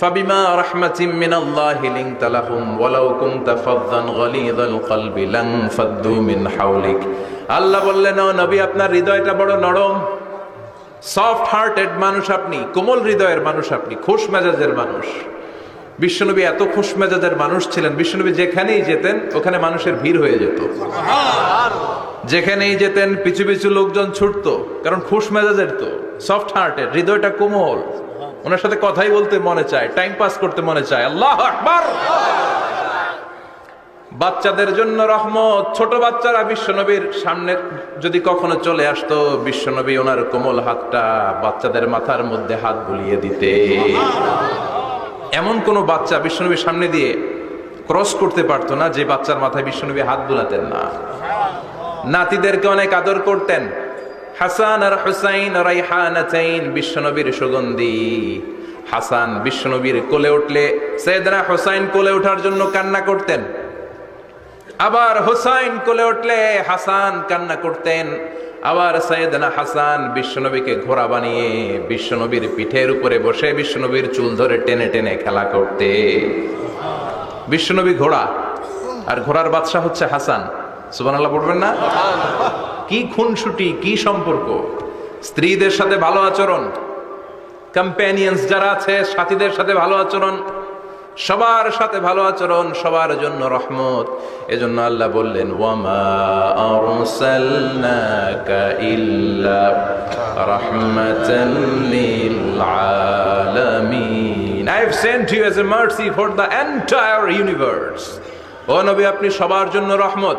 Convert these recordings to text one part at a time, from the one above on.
ফাবিমা রাহমাতিম মিনাল্লাহি লিনতা লাহুম ওয়ালাউ কুনতা ফাযযান গালিযাল কলবি লান ফাদ্দু মিন হাওলিক। আল্লাহ বললেন, ও নবী, আপনার হৃদয়টা বড় নরম। সফট হার্টেড মানুষ আপনি, কোমল হৃদয়ের মানুষ আপনি, খোশ মেজাজের মানুষ। বিশ্বনবী এত খোশ মেজাজের মানুষ ছিলেন, বিশ্বনবী যেখানেই যেতেন, ওখানে মানুষের ভিড় হয়ে যেত। যেখানেই যেতেন, পিছু পিছু লোকজন ছুটতো, কারণ খুশ মেজাজের তো, সফট হার্টের হৃদয়টা কোমল। ওনার সাথে কথাই বলতে মনে চায় টাইম পাস করতে মনে চায়। আল্লাহ আকবার! বাচ্চাদের জন্য রহমত। ছোট বাচ্চারা বিশ্বনবীর সামনে যদি কখনো চলে আসতো, বিশ্বনবী ওনার কোমল হাতটা বাচ্চাদের মাথার মধ্যে হাত বুলিয়ে দিতে। এমন কোন বাচ্চা বিশ্বনবীর সামনে দিয়ে ক্রস করতে পারতো না, যে বাচ্চার মাথায় বিশ্বনবী হাত বুলাতেন না। নাতিদেরকে অনেক আদর করতেন। হাসান আর হুসাইন রাইহানাতাইন বিশ্বনবীর সুগন্ধি। হাসান বিশ্বনবীর কোলে উঠলে সৈয়দনা হুসাইন কোলে ওঠার জন্য কান্না করতেন। আবার হুসাইন কোলে উঠলে হাসান কান্না করতেন। আবার সৈয়দনা হাসান বিশ্বনবীকে ঘোড়া বানিয়ে বিশ্বনবীর পিঠের উপরে বসে বিশ্বনবীর চুল ধরে টেনে টেনে খেলা করতে। বিশ্বনবী ঘোড়া, আর ঘোড়ার বাদশাহ হচ্ছে হাসান। সুবহানাল্লাহ, পড়বেন না? কি খুনসুটি, কি সম্পর্ক? স্ত্রীদের সাথে ভালো আচরণ। কম্প্যানিয়ন্স যারা আছে, সাথীদের সাথে ভালো আচরণ। সবার সাথে ভালো আচরণ, সবার জন্য রহমত। এজন্য আল্লাহ বললেন, ওয়ামা ইল্লা sent you a mercy the universe ও নবী, আপনি সবার জন্য রহমত।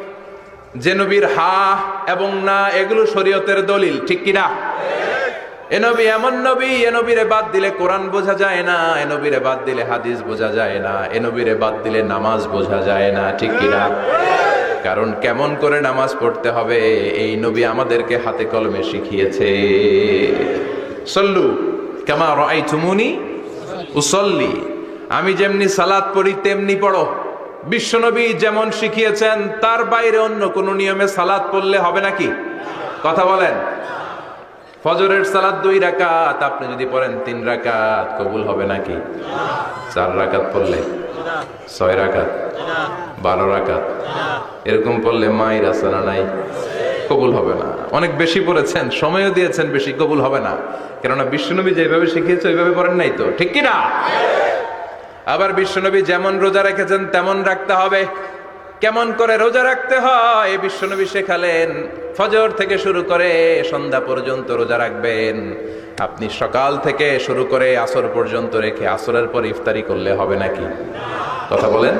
যে নবীর হা এবং না, এগুলো শরীয়তের দলিল, ঠিক কিনা? এ নবী এমন নবী, এ বাদ দিলে কোরআন বোঝা যায় না, এ বাদ দিলে হাদিস বোঝা যায় না, এ বাদ দিলে নামাজ বোঝা যায় না, ঠিক কিনা? কারণ কেমন করে নামাজ পড়তে হবে, এই নবী আমাদেরকে হাতে কলমে শিখিয়েছে। সল্লু কেমা রাই তুমুনি উসল্লি। আমি যেমনি সালাত পড়ি, তেমনি পড়ো। বিশ্বনবী যেমন শিখিয়েছেন, তার বাইরে অন্য কোন নিয়মে সালাদ পড়লে হবে নাকি? কথা বলেন। ফজরের সালাদ দুই রাকাত, আপনি যদি পড়েন তিন রাকাত, কবুল হবে নাকি? চার রাকাত পড়লে? ছয় রাকাত? বারো রাকাত? এরকম পড়লে মায়ের আসানা নাই? কবুল হবে না। অনেক বেশি পড়েছেন, সময়ও দিয়েছেন, বেশি কবুল হবে না। কেননা বিশ্বনবী যেভাবে শিখিয়েছে, ওইভাবে পড়েন নাই তো। ঠিক কিনা আবার বিশ্বনবী যেমন রোজা রেখেছেন, তেমন রাখতে হবে। কেমন করে রোজা রাখতে হয়? বিশ্বনবী শেখালেন, ফজর থেকে শুরু করে সন্ধ্যা পর্যন্ত রোজা রাখবেন। আপনি সকাল থেকে শুরু করে আসর পর্যন্ত রেখে আসরের পর ইফতারি করলে হবে নাকি? কথা বলেন?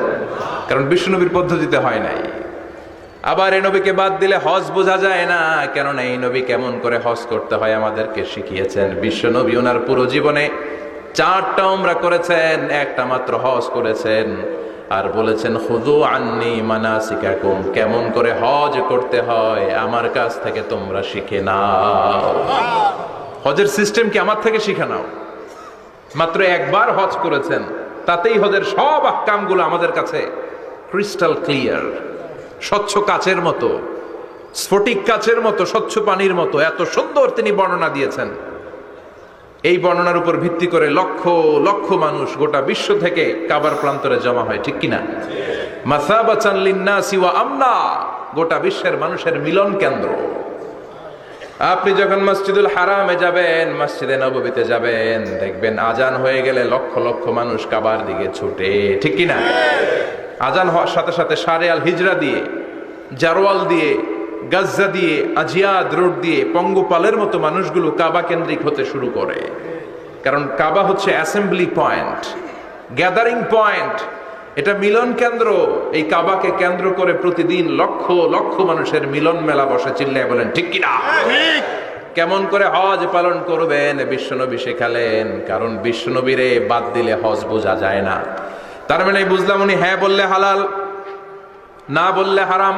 কারণ বিশ্বনবীর পদ্ধতিতে হয় নাই। আবার এই নবীকে বাদ দিলে হজ বোঝা যায় না। কেননা এই নবী কেমন করে হজ করতে হয় আমাদেরকে শিখিয়েছেন। বিশ্ব নবী ওনার পুরো জীবনে চারটা উমরা করেছেন, একটা মাত্র হজ করেছেন। আর বলেছেন খুদু আন্নি মানাসিকাকুম, কেমন করে হজ করতে হয়? আমার কাছ থেকে তোমরা শিখে নাও। হজের সিস্টেম কি আমার থেকে শিখে নাও? মাত্র একবার হজ করেছেন, তাতেই হজের সব আকামগুলো আমাদের কাছে ক্রিস্টাল ক্লিয়ার। স্বচ্ছ কাচের মতো, স্ফটিক কাচের মতো, স্বচ্ছ পানির মতো, এত সুন্দর তিনি বর্ণনা দিয়েছেন। এই বর্ণনার উপর ভিত্তি করে লক্ষ লক্ষ মানুষ গোটা বিশ্ব থেকে কাবার প্রান্তরে জমা হয়, ঠিক কিনা? আমনা, গোটা বিশ্বের মানুষের মিলন কেন্দ্র। আপনি যখন মসজিদুল হারামে যাবেন, মসজিদে নববীতে যাবেন, দেখবেন আজান হয়ে গেলে লক্ষ লক্ষ মানুষ কাবার দিকে ছুটে, ঠিক কিনা? আজান হওয়ার সাথে সাথে সারে আল হিজরা দিয়ে জারোয়াল দিয়ে গাজ্জা দিয়ে আজিয়াদ রোড দিয়ে পঙ্গপালের মতো মানুষগুলো কাবা কেন্দ্রিক হতে শুরু করে। কারণ কাবা হচ্ছে অ্যাসেম্বলি পয়েন্ট গ্যাদারিং পয়েন্ট। এটা মিলন কেন্দ্র। এই কাবাকে কেন্দ্র করে প্রতিদিন লক্ষ লক্ষ মানুষের মিলন মেলা বসে চিল্লায় বলেন ঠিক কিনা কেমন করে হজ পালন করবেন? বিশ্বনবী শেখালেন কারণ বিশ্বনবীরে বাদ দিলে হজ বোঝা যায় না। তার মানে বুঝলাম উনি হ্যাঁ বললে হালাল না বললে হারাম।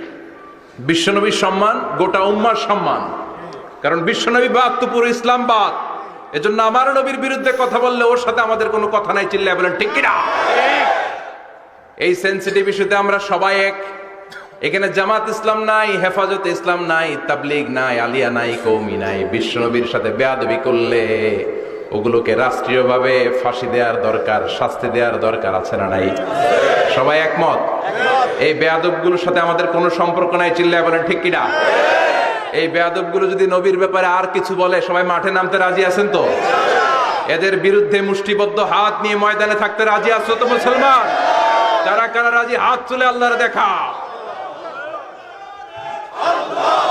বিশ্বনবীর সম্মান, গোটা উম্মার সম্মান। কারণ বিশ্বনবী বাদ তো পুরো ইসলাম বাদ। এজন্য আমার নবীর বিরুদ্ধে কথা বললে ওর সাথে আমাদের কোনো কথা নাই, চিল্লায় বলেন, ঠিক কিনা? এই সেন্সিটিভ ইস্যুতে আমরা সবাই এক। এখানে জামাত ইসলাম নাই, হেফাজত ইসলাম নাই, তাবলিগ নাই, আলিয়া নাই কৌমি নাই, বিশ্বনবীর সাথে বেয়াদবি করলে ওগুলোকে রাষ্ট্রীয়ভাবে ফাঁসি দেওয়ার দরকার, শাস্তি দেওয়ার দরকার আছে না নাই? সবাই একমত? এই বেয়াদবগুলোর সাথে আমাদের কোনো সম্পর্ক নাই, চিল্লায় বলেন, ঠিক কিনা? এই বেয়াদবগুলো যদি নবীর ব্যাপারে আর কিছু বলে, সবাই মাঠে নামতে রাজি আছেন তো? এদের বিরুদ্ধে মুষ্টিবদ্ধ হাত নিয়ে ময়দানে থাকতে রাজি আছো তো মুসলমান? যারা কারা রাজি, হাত তুলে আল্লাহর দেখা। আল্লাহ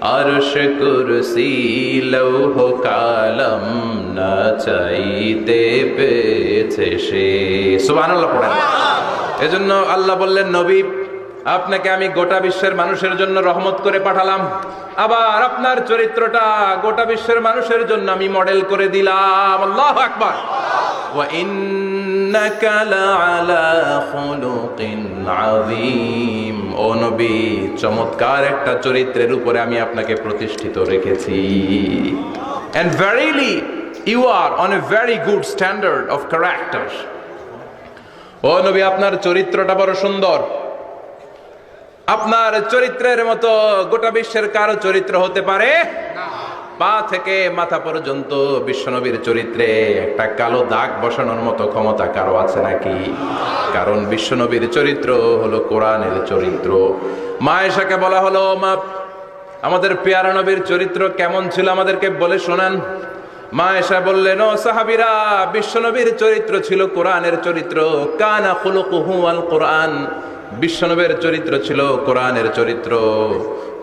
আরশ কুরসি লৌহ কালম না চাইতে পেয়েছে সে। সুবহানাল্লাহ এজন্য আল্লাহ বললেন, নবী, আপনাকে আমি গোটা বিশ্বের মানুষের জন্য রহমত করে পাঠালাম। আবার আপনার চরিত্রটা গোটা বিশ্বের মানুষের জন্য আমি মডেল করে দিলাম। আল্লাহ আকবার। ওয়া ইন্নাকা লাআলা খুলুকিন আযীম ও নবী, চমৎকার একটা চরিত্রের উপরে আমি আপনাকে প্রতিষ্ঠিত রেখেছি। And verily you are on a very good standard of character ও নবী, আপনার চরিত্রটা বড় সুন্দর। আপনার চরিত্রের মতো গোটা বিশ্বের কারও চরিত্র হতে পারে? পা থেকে মাথা পর্যন্ত বিশ্বনবীর চরিত্রে একটা কালো দাগ বসানোর মতো ক্ষমতা কারও আছে নাকি? কারণ বিশ্বনবীর চরিত্র হলো কোরআনের চরিত্র। মায়েশাকে বলা হলো, মা, আমাদের পেয়ারা নবীর চরিত্র কেমন ছিল আমাদেরকে বলে শোনান। মা এসা বললেন, ও সাহাবিরা, বিশ্বনবীর চরিত্র ছিল কোরআনের চরিত্র। কানা খুলুকুহু আল কোরআন। বিশ্বনবীর চরিত্র ছিল কোরআনের চরিত্র।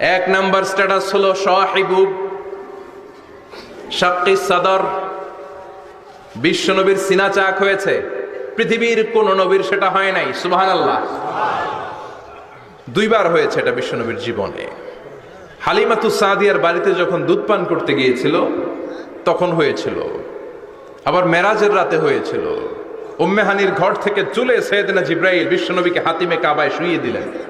এক নাম্বার স্ট্যাটাস হলো সাহিবু শাক্কি সাদর। বিশ্ব নবীর সিনা চাক হয়েছে। পৃথিবীর কোন নবীর সেটা হয় নাই সুবহান আল্লাহ দুইবার হয়েছে এটা বিশ্ব নবীর জীবনে। হালিমাতু সাদিয়ার বাড়িতে যখন দুধ পান করতে গিয়েছিল, তখন হয়েছিল। আবার মেরাজের রাতে হয়েছিল। উম্মেহানির ঘর থেকে চলে সৈয়দনা জিব্রাইল বিশ্বনবীকে হাতিমে কাবায় শুইয়ে দিলেন।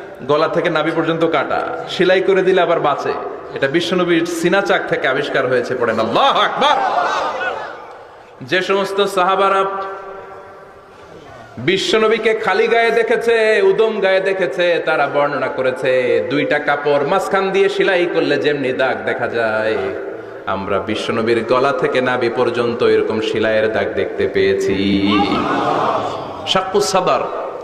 গলা থেকে নাভি পর্যন্ত কাটা। সেলাই করে দিলে আবার বাঁচে। এটা বিশ্বনবীর সিনা চাক থেকে আবিষ্কার হয়েছে পড়েন। আল্লাহ যে সমস্ত সাহাবারা বিশ্বনবীকে খালি গায়ে দেখেছে, উদম গায়ে দেখেছে, তারা বর্ণনা করেছে, দুইটা কাপড় মাঝখান দিয়ে সেলাই করলে যেমনি দাগ দেখা যায়। আমরা বিশ্বনবীর গলা থেকে নাভি পর্যন্ত এরকম সেলাইয়ের দাগ দেখতে পেয়েছি। শাকুস সাদার।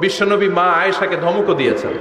বিশ্বনবী মা আয়েশাকে ধমকও দিয়েছেন।